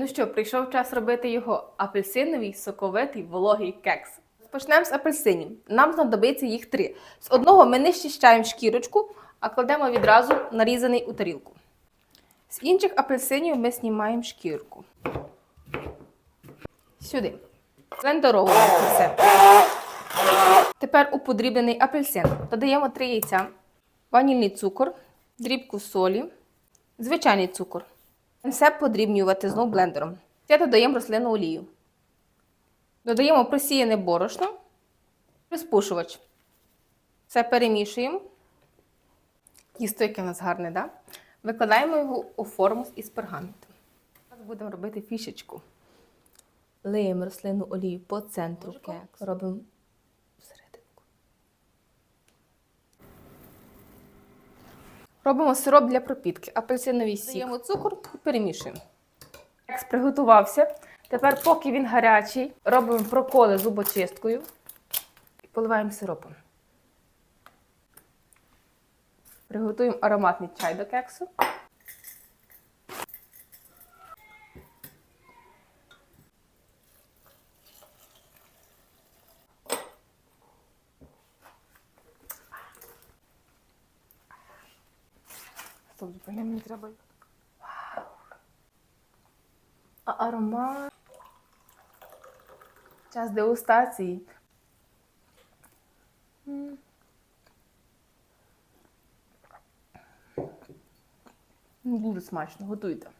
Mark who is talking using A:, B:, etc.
A: Ну що, прийшов час робити його апельсиновий соковитий вологий кекс. Почнемо з апельсинів. Нам знадобиться їх три. З одного ми не щищаємо шкірочку, а кладемо відразу нарізаний у тарілку. З інших апельсинів ми знімаємо шкірку. Сюди. Блендеровуємо це все. Тепер у подрібнений апельсин додаємо 3 яйця, ванільний цукор, дрібку солі, звичайний цукор. Все подрібнювати знову блендером. Ще додаємо рослинну олію. Додаємо просіяне борошно, розпушувач. Все перемішуємо. Тісто, яке в нас гарне, да? Викладаємо його у форму із пергаменту. Зараз будемо робити фішечку. Лиємо рослинну олію по центру кексу. Робимо Робимо сироп для пропітки. Апельсиновий сік. Даємо цукор і перемішуємо. Кекс приготувався. Тепер, поки він гарячий, робимо проколи зубочисткою і поливаємо сиропом. Приготуємо ароматний чай до кексу. Стоп, зупини, мені треба. А аромат. Час дегустації. М, Дуже смачно, готуйте.